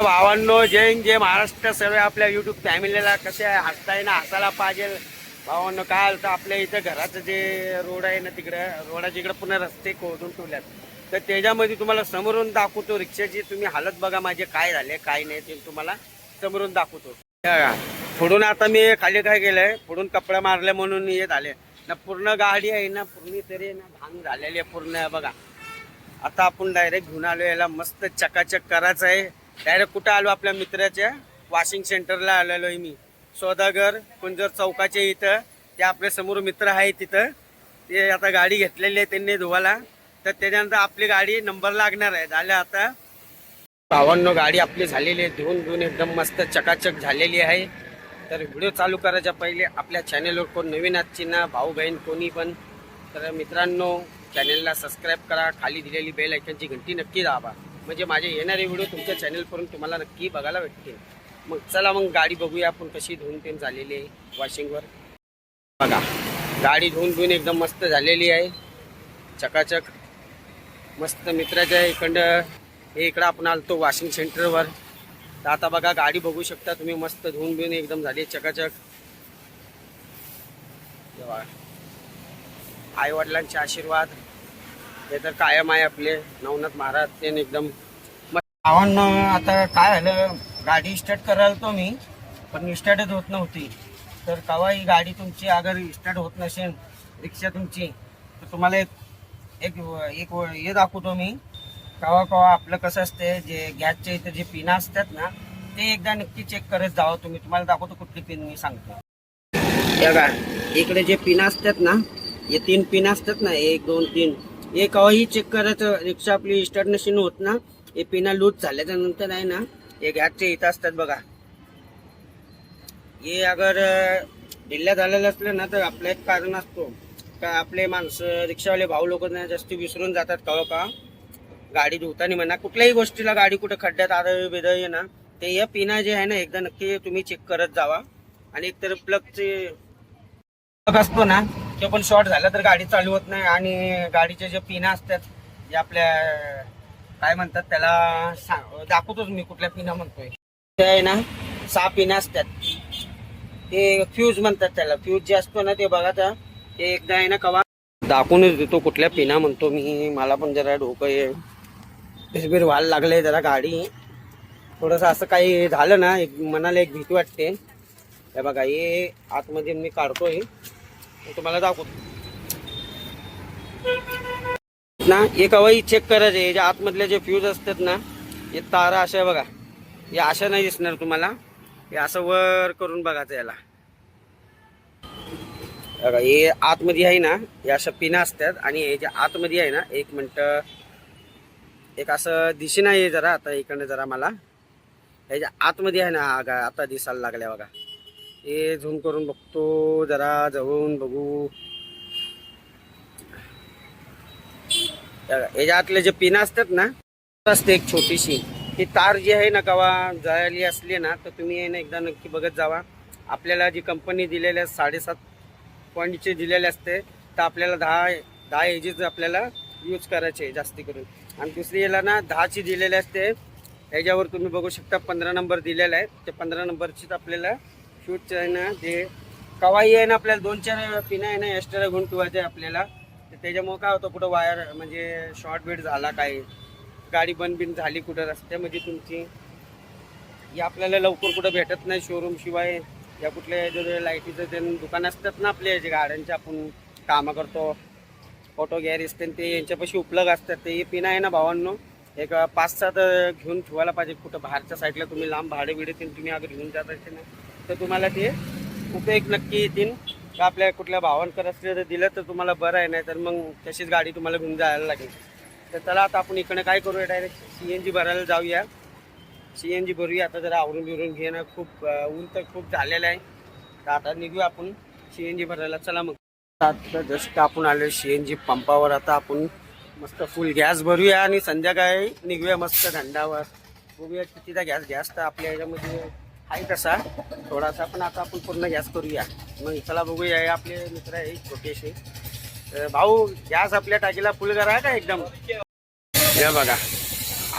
भावांनो जय हिंद जय महाराष्ट्र सर्व आपल्या युट्यूब फॅमिलीला कसे आहे हसताय ना हसायला पाहिजे. भावांनो काय तर आपल्या इथं घराचं जे रोड आहे ना तिकडं रोडाच्या इकडं पुन्हा रस्ते खोदून ठेवल्यात. तर त्याच्यामध्ये तुम्हाला समोरून दाखवतो रिक्षाची. तुम्ही हालत बघा माझे काय झाले काय नाही ते तुम्हाला समोरून दाखवतो. पुढून आता मी खाली काय केलंय पुढून कपडे मारले म्हणून हे झाले. ना पूर्ण गाडी आहे ना पूर्ण तरी ना घाण झालेली आहे पूर्ण बघा. आता आपण डायरेक्ट घेऊन आलो याला मस्त चकाचक करायचं आहे. डायरेक्ट कुठं आलो आपल्या मित्राच्या? वॉशिंग सेंटरला आलेलो आहे मी. सौदागर कुंजर चौकाच्या इथं. ते आपल्यासमोर मित्र आहे तिथं. ते आता गाडी घेतलेली आहे त्यांनी धुवाला तर त्याच्यानंतर आपली गाडी नंबर लागणार आहे. झाल्या आता. भावांनो गाडी आपली झालेली आहे. धुवून धुवून एकदम मस्त चकाचक झालेली आहे. तर व्हिडिओ चालू करायच्या पहिले आपल्या चॅनेलवर कोण नवीन आजची ना भाऊ बहीण कोणी पण तर मित्रांनो चॅनेलला सबस्क्राईब करा. खाली दिलेली बेल आयकनची घंटी नक्की दाबा. म्हणजे माझे येणारे व्हिडिओ तुमच्या चॅनलवरून तुम्हाला नक्की बघायला भेटतील. मग चला मग गाडी बघूया आपण कशी धुवून तेन झालेली आहे वॉशिंगवर बघा गाडी धुवून धुवून एकदम मस्त झालेली आहे. चकाचक. मस्त मित्राच्या इकडं हे इकडं आपण आलतो वॉशिंग सेंटरवर तर आता बघा गाडी बघू शकता तुम्ही मस्त धुवून बिवून एकदम झाली चकाचक. आई वडिलांचे आशीर्वाद. हे तर कायम आहे आपले. नवनाथ महाराज ते एकदम आव्हान आता काय झालं गाडी स्टार्ट करायला तो मी पण स्टार्टच होत नव्हती. तर केव्हा ही गाडी तुमची अगर स्टार्ट होत नसेल रिक्षा तुमची तर तुम्हाला एक एक एक हे दाखवतो मी. कवा कवा आपलं कसं असते जे गॅसच्या इथं जे पिना असतात ना ते एकदा नक्की चेक करत जावं तुम्ही. तुम्हाला दाखवतो कुठली पिन मी सांगतो. बघा इकडे जे पिना असतात ना हे तीन पिन असतात ना एक दोन तीन हे केव्हाही चेक करायचं रिक्षा आपली स्टार्ट नशीन होत ना हे पिना लूज झाल्याच्यानंतर आहे ना हे गॅसचे इथं असतात बघा. हे अगर ढिल्ल्या झालेलं असलं ना तर आपलं एक कारण असतो. का आपले माणसं रिक्षावाले भाऊ लोक जास्त विसरून जातात कवा का गाडी धुताना म्हणा कुठल्याही गोष्टीला गाडी कुठे खड्ड्यात आदळ बिदळ ना ते या पिना जे आहे ना एकदा नक्की तुम्ही चेक करत जावा. आणि एकतर प्लगचे प्लग असतो ना ते पण शॉर्ट झाला तर गाडी चालू होत नाही आणि गाडीचे जे पिना असतात जे आपल्या काय म्हणतात त्याला सांग दाखवतोच मी कुठल्या पिना म्हणतोय. ते आहे ना सहा पिना असतात. ते फ्यूज म्हणतात त्याला. फ्यूज जे असतो ना ते बघा तर ते एकदा आहे ना कवा दाखवूनच देतो कुठल्या पिना म्हणतो मी. मला पण जरा डोकं हे बिरबिर व्हायला लागले जरा गाडी. थोडंसं असं काही झालं ना एक मनाला एक भीती वाटते. हे बघा हे आतमध्ये मी काढतोय. तुम्हाला दाखवतो. ना एक कवाही चेक करायचे हे जे आतमधले जे फ्यूज असतात ना हे तारा अशा बघा. हे अशा नाही दिसणार तुम्हाला. हे असं वर करून बघायचं याला. बघा हे आतमध्ये आहे ना हे अशा पिना असतात आणि हे जे आतमध्ये आहे ना एक मिनटं. एक असं दिशे नाही जरा आता इकडनं जरा मला. ह्याच्या आतमध्ये आहे ना हा आता दिसायला लागल्या बघा. हे झूम करून बघतो जरा जवळून बघू. याच्यातले जे पिन असतात ना असते एक छोटीशी. ती तार जी आहे ना कवा जळाली असली ना तर तुम्ही ना एकदा नक्की बघत जावा. आपल्याला जी कंपनी दिलेल्या साडेसात पॉईंटचे दिलेले असते तर आपल्याला दहा दहा एजेस आपल्याला यूज करायचे जास्ती करून. आणि दुसरी याला ना दहाची दिलेली असते ह्याच्यावर तुम्ही बघू शकता पंधरा नंबर दिलेला आहे. त्या पंधरा नंबरचीच आपल्याला शूटचं आहे ना ते कवाई आहे ना आपल्याला दोन चार पिना आहे ना एक्स्ट्रा घेऊन ठेवायचे आहे आपल्याला. तर त्याच्यामुळं काय होतं कुठं वायर म्हणजे शॉर्ट बीट झाला काय गाडी बंद बिन झाली कुठं रस्त्यामध्ये तुमची. या आपल्याला लवकर कुठं भेटत नाही शोरूम शिवाय. या कुठल्या जर लाईटीचं ते दुकान असतात ना आपले जे गाड्यांचे आपण कामं करतो ऑटो गॅरेज ते ते यांच्यापाशी उपलब्ध असतात. ते पिणं आहे ना भावांनो एक पाच सात घेऊन ठेवायला पाहिजे. कुठं बाहेरच्या साईडला तुम्ही लांब भाडे बिडे तुम्ही अगर घेऊन जात असेल ना. तर तुम्हाला ते उपयोग नक्की येतील का आपल्या कुठल्या भावांकर असले तर दिलं तर तुम्हाला बरं आहे नाही तर मग तशीच गाडी तुम्हाला घेऊन जायला लागेल. तर चला आता आपण इकडे काय करूया डायरेक्ट सी एन जी भरायला जाऊया. सी एन जी भरूया. आता जरा आवरून बिवरून घेणं खूप ऊन तर खूप झालेलं आहे. तर आता निघूया आपण सी एन जी भरायला. चला मग. आता जस्ट आपण आलो सी एन जी पंपावर. आता आपण मस्त फुल गॅस भरूया आणि संध्याकाळी निघूया मस्त थंडावर. बघूया कितीदा गॅस गॅस तर आपल्या याच्यामध्ये आहे तसा. थोडासा पण आता आपण पूर्ण गॅस करूया. मग चला बघूया हे आपले मित्र आहे छोटेसे. तर भाऊ गॅस आपल्या टाकीला फुल करा का एकदम? हे बघा.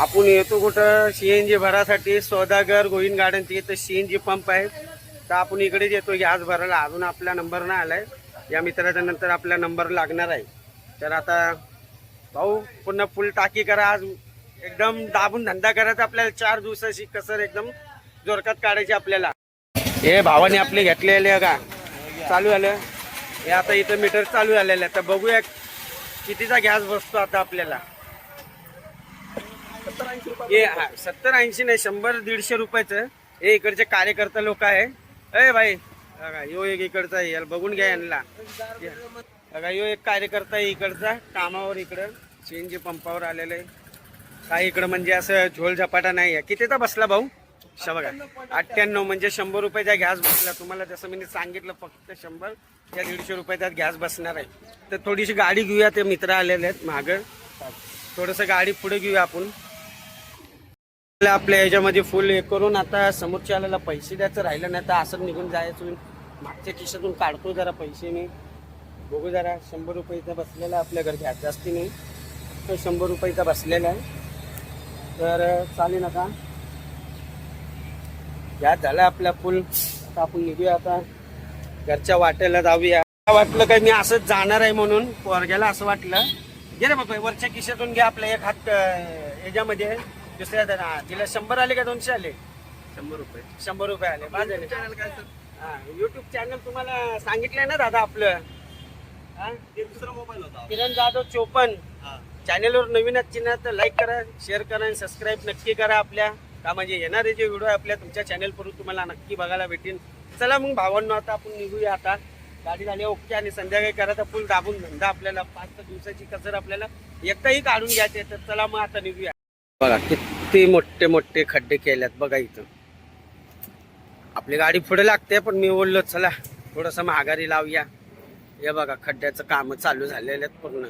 आपण येतो कुठं? सी एन जी भरासाठी सौदागर गोविंद गार्डन इथं जी पंप आहे. तर आपण इकडेच येतो गॅस भरायला. अजून आपला नंबर नाही आला आहे या मित्राच्या नंतर आपला नंबर लागणार आहे. तर आता भाऊ पुन्हा फुल टाकी करा. आज एकदम दाबून धंदा करायचा आपल्याला. चार दिवसाची कसर एकदम. जोरकात काढायची आपल्याला. हे भावाने आपले घेतलेले का? चालू झालं. हे आता इथं मीटर चालू झालेलं आहे. तर बघूया कितीचा गॅस बसतो आता आपल्याला. हे हा, सत्तर ऐंशी नाही शंभर दीडशे रुपयाचं. हे इकडचे कार्यकर्ता लोक आहे. अय भाई यो एक इकडचा आहे. याला बघून घ्या यांना. बघा यो एक कार्यकर्ता आहे इकडचा. कामावर इकडं. सीएनजी पंपावर आलेलं आहे. काय इकडं म्हणजे असं झोल झपाटा नाही आहे. कितीचा बसला भाऊ? बघा अठ्ठ्याण्णव म्हणजे शंभर रुपयाचा गॅस बसला. तुम्हाला जसं मी सांगितलं फक्त शंभर. या दीडशे रुपयाचा गॅस बसणार आहे. तर थोडीशी गाडी घेऊया ते मित्र आलेले आहेत मागं. थोडंसं गाडी पुढे घेऊया आपण. आपल्या- याच्यामध्ये फुल हे करून आता समोरच्या आल्याला पैसे द्यायचं राहिलं नाही तर असं निघून जायचं. मागच्या खिशातून काढतो जरा पैसे मी. बघू जरा शंभर रुपयाचा बसलेला आहे आपल्या घर गॅस जास्ती नाही तर शंभर रुपयाचा बसलेला आहे. तर चालेल आता. गॅस झाला आपला फुल. आता आपण निघूया आता. घरच्या वाट्याला जाऊया. वाटलं काय मी असंच जाणार आहे म्हणून. पोरग्याला असं वाटलं. घे रे बाबा वरच्या खिशातून घ्या आपला एक हात याच्यामध्ये. दुसऱ्या तिला शंभर आले का दोनशे आले? शंभर रुपये. शंभर रुपये आले. झाले चॅनल काय हा युट्यूब चॅनल तुम्हाला सांगितलंय ना दादा आपलं. हा? दुसरा मोबाईल होता. किरण जाधव चोपन्न चॅनलवर नवीन असतील तर लाईक करा शेअर करा आणि सबस्क्राईब नक्की करा आपल्या. का म्हणजे येणारे जे व्हिडिओ आपल्या तुमच्या चॅनलवरून तुम्हाला नक्की बघायला भेटेल चला मग भावांनो आता आपण निघूया आता. गाडी झाली ओके आणि संध्याकाळी करायचा फुल दाबून धंदा आपल्याला. पाच दिवसाची कसर आपल्याला एकदाही काढून घ्यायचे तर चला मग आता निघूया. बघा किती मोठे मोठे खड्डे केल्यात बघा इथं. आपली गाडी पुढे लागते पण मी बोललो चला थोडस महागारी लावूया. हे बघा खड्ड्याचं काम चालू झालेले आहेत पूर्ण.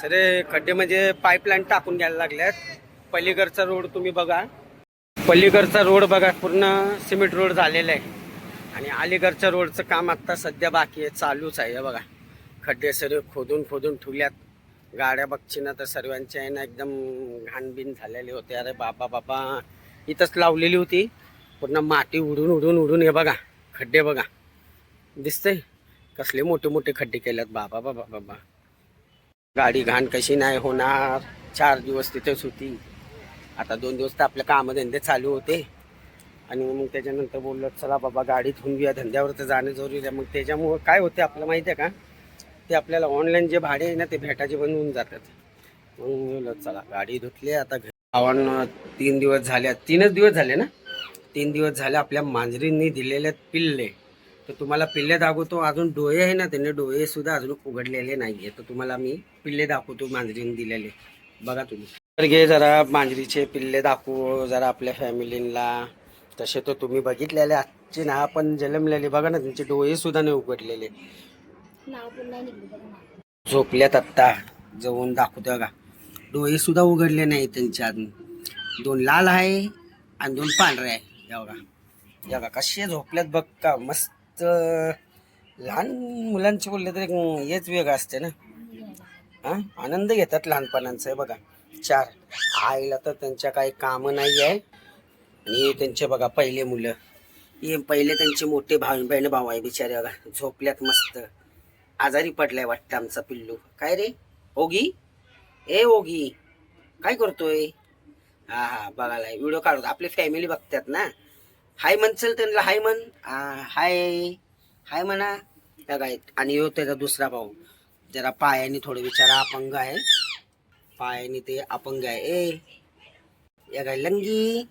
सरे खड्डे म्हणजे पाईपलाईन टाकून घ्यायला लागल्यात पलीकडचा रोड तुम्ही बघा. पलीकडचा रोड बघा पूर्ण सिमेंट रोड झालेला आहे. आणि अलीकडच्या रोडचं काम आत्ता सध्या बाकी आहे चालूच आहे. हे बघा खड्डे सर्व खोदून खोदून ठेवल्यात. गाड्या बघची तर सर्वांच्या आहे ना एकदम घाणबिन झालेले होते. अरे बाबा बाबा. इथंच लावलेली होती. पूर्ण माती उडून उडून उडून हे बघा खड्डे बघा. दिसतंय? कसले मोठे मोठे खड्डे केल्यात. बाबा बाबा बाबा. गाडी घाण कशी नाही होणार. चार दिवस तिथेच होती. आता दोन दिवस तर आपले कामधंदे चालू होते. आणि मग त्याच्यानंतर बोललो चला बाबा गाडी होऊन घेऊया धंद्यावर तर जाणं जरुरी आहे. मग त्याच्यामुळं काय होते आपलं माहिती आहे का? ते आपल्याला ऑनलाईन जे भाडे आहे ना ते भेटायचे बंद होऊन जातात. मग बोललो चला गाडी धुतली आता घरी. भावांना तीन दिवस झाले तीनच दिवस झाले ना? तीन दिवस झाले आपल्या मांजरींनी दिलेले पिल्ले. तर तुम्हाला पिल्ले दाखवतो अजून डोळे आहे ना त्यांनी डोळे सुद्धा अजून उघडलेले नाही आहे तर तुम्हाला मी पिल्ले दाखवतो मांजरीने दिलेले. बघा तुम्ही. तर घे जरा मांजरीचे पिल्ले दाखवू जरा आपल्या फॅमिलीला. तसे तर तुम्ही बघितलेले आजचे ना पण जन्मलेले बघा ना त्यांचे डोळे सुद्धा नाही उघडलेले. झोपल्यात आत्ता. जाऊन दाखवतो बघा डोळे सुद्धा उघडले नाही त्यांच्या अजून. दोन लाल आहे आणि दोन पांढरे आहे. या बघा. या बघा कसे झोपल्यात बघ का? मस्त. लहान मुलांचे बोलले तर हेच वेगळं असते ना. हा? आनंद घेतात लहानपणांचं बघा. चार आईला तर त्यांच्या काही कामं नाही आहे आणि हे त्यांचे बघा पहिले मुलं. हे पहिले त्यांचे मोठे भाऊ बहीण भाऊ आहे बिचारे बघा. झोपल्यात मस्त. आजारी पडलाय वाटतं आमचा पिल्लू. काय रे? ओगी? ए ओगी. काय करतोय? हा हा बघायला व्हिडिओ काढतो आपली फॅमिली बघतात ना. हाय म्हणचल त्यांना हाय म्हण. हाय. हाय म्हणा. त्या काय आणि हो त्याचा दुसरा भाऊ. जरा पायाने थोडं विचारा अपंग आहे. पायाने ते अपंग आहे. ए या काय लंगी.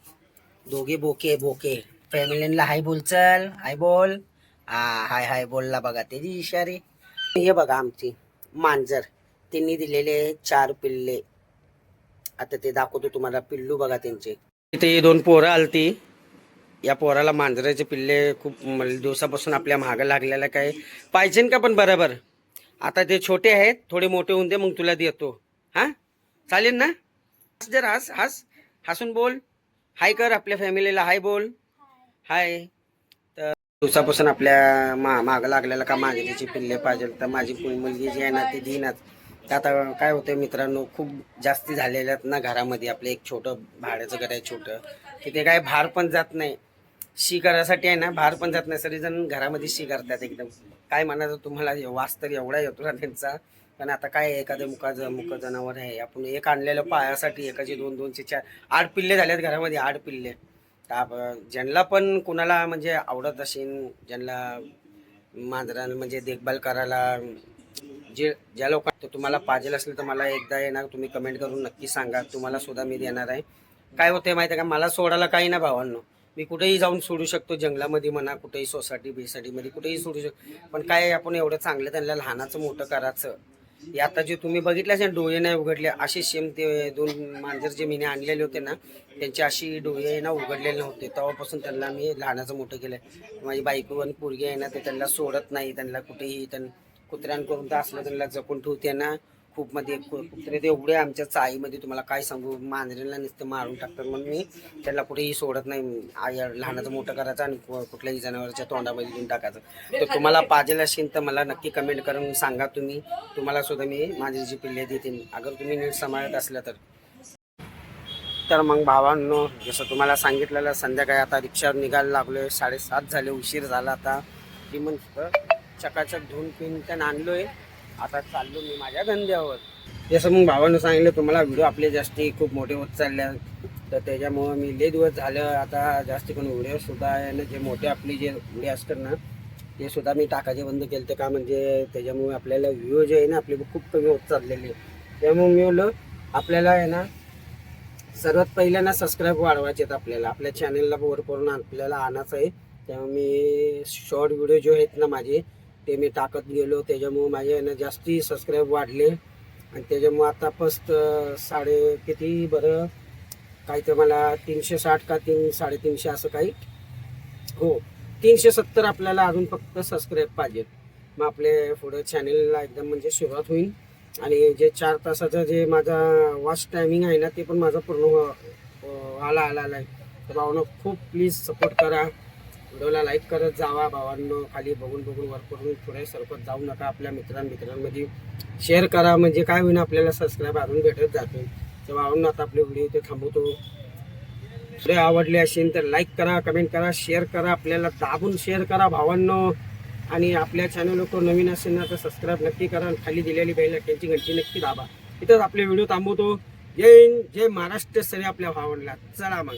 दोघे बोके बोके. फॅमिलीला हाय बोल चल. हाय बोल. हा हाय हाय बोलला बघा त्याची इशारे. हे बघा आमची मांजर. त्यांनी दिलेले चार पिल्ले. आता ते दाखवतो तुम्हाला पिल्लू बघा त्यांचे. इथे दोन पोरं आलती. या पोराला मांजराचे पिल्ले खूप दिवसापासून आपल्या मागं लागलेलं काय पाहिजे का पण बरोबर? आता ते छोटे आहेत थोडे मोठे होऊन दे मग तुला देतो. हा? चालेल ना? जर जरा हस हस. हसून बोल. हाय कर आपल्या फॅमिलीला. हाय बोल. हाय. तर दिवसापासून आपल्या मा मागं लागलेला का मांजरीची पिल्ले पाहिजे तर माझी मुल- मुलगी जी आहे ना ती देईनाच तर आता काय होतं मित्रांनो खूप जास्ती झालेल्या आहेत ना घरामध्ये. आपलं एक छोटं भाड्याचं घर आहे छोटं. तिथे काय भार पण जात नाही. शी करायसाठी आहे ना भार पण जात नाही. सगळेजण घरामध्ये शी करतात एकदम. काय म्हणायचं तुम्हाला? वास तर एवढा येतो ना त्यांचा. पण आता काय आहे, एखादं मुका मुक जनावर आहे. आपण एक आणलेलं पायासाठी एकाचे दोन दोनचे चार आठ पिल्ले झालेत घरामध्ये आठ पिल्ले. तर ज्यांना पण कुणाला म्हणजे आवडत असेल ज्यांना मांजरांना म्हणजे देखभाल करायला जे ज्या लोकांना तुम्हाला पाहिजे असेल तर मला एकदा येणार तुम्ही कमेंट करून नक्की सांगा. तुम्हाला सुद्धा मी देणार आहे. काय होते माहिती आहे का? मला सोडायला काही ना भावांनो. मी कुठेही जाऊन सोडू शकतो जंगलामध्ये म्हणा कुठेही सोसायटी बिसायटीमध्ये कुठेही सोडू शकतो. पण काय आहे, आपण एवढं चांगलं त्यांना लहानाचं मोठं करायचं हे आता जे तुम्ही बघितलं असेल डोळे नाही उघडले असे सेम ते दोन मांजर जे मी आणलेले होते ना त्यांची अशी डोळे ना उघडलेले नव्हते. तेव्हापासून त्यांना मी लहानाचं मोठं केलं माझी बायको आणि पोरगी आहे ना ते त्यांना सोडत नाही त्यांना कुठेही त्यां कुत्र्यांकडून तर असलं त्यांना जपून ठेवते ना खूप मध्ये कुत्रे ते एवढे आमच्या चाळीमध्ये तुम्हाला काय सांगू? मांजरीला नुसतं मारून टाकतात. म्हणून मी त्यांना कुठेही सोडत नाही. आई लहानाचं मोठं करायचं आणि कुठल्याही जनावरच्या तोंडामध्ये देऊन टाकायचं. तर तुम्हाला पाहिजे असेल तर मला नक्की कमेंट करून सांगा तुम्ही. तुम्हाला सुद्धा मी मांजरीची पिल्ले देते. अगर तुम्ही नीट सांभाळत असल्या तर. तर मग भावांनो जसं तुम्हाला सांगितलेलं संध्याकाळी आता रिक्षावर निघायला लागलो साडेसात झाले उशीर झाला आता. ती मग चकाचक धुवून पिऊन त्यानं आणलो आहे आता चाललो मी माझ्या धंद्यावर. जसं मग भावानं सांगितलं तुम्हाला व्हिडिओ आपले जास्ती खूप मोठे होत चालले आहेत. तर त्याच्यामुळं मी लय दिवस झालं आता जास्ती करून व्हिडिओ सुद्धा आहे ना जे मोठे आपले जे व्हिडिओ असतात ना ते सुद्धा मी टाकायचे बंद केले ते का म्हणजे त्याच्यामुळे आपल्याला व्ह्यू जे आहे ना आपले खूप कमी होत चाललेले. त्यामुळे मी बोललो आपल्याला आहे ना सर्वात पहिल्यांदा सबस्क्राईब वाढवायचे आहेत आपल्याला. आपल्या चॅनलला वर करून आपल्याला आणायचं आहे. त्यामुळे मी शॉर्ट व्हिडिओ जे आहेत ना माझे ते मी टाकत गेलो. त्याच्यामुळे माझे ना जास्ती सबस्क्राईब वाढले. आणि त्याच्यामुळे आता फस्ट साडे किती बरं? काही तर मला तीनशे साठ का तीन साडेतीनशे असं काही? हो तीनशे सत्तर आपल्याला अजून फक्त सबस्क्राईब पाहिजेत मग आपले पुढं चॅनेलला एकदम म्हणजे सुरुवात होईल. आणि जे चार तासाचं जे माझा वॉच टायमिंग आहे ना ते पण माझं पूर्ण आला आला आला आहे. तर भावांनो खूप प्लीज सपोर्ट करा. व्हिडिओला लाईक करत जावा भावांनो. खाली बघून बघून वर करून पुढे सरकत जाऊ नका आपल्या मित्रां मित्रांमध्ये शेअर करा म्हणजे काय होईना आपल्याला सबस्क्राईब अजून भेटत जाते तर भावांना आता आपले व्हिडिओ इथे थांबवतो. व्हिडिओ आवडले असेल तर लाईक करा कमेंट करा शेअर करा आपल्याला दाबून शेअर करा भावांनो. आणि आपल्या चॅनल लोक नवीन असेल ना तर सबस्क्राईब नक्की करा आणि खाली दिलेली बेल त्यांची घंटी नक्की दाबा. इथंच आपले व्हिडिओ थांबवतो. जय जय महाराष्ट्र सरी आपल्या भावांना. चला मग.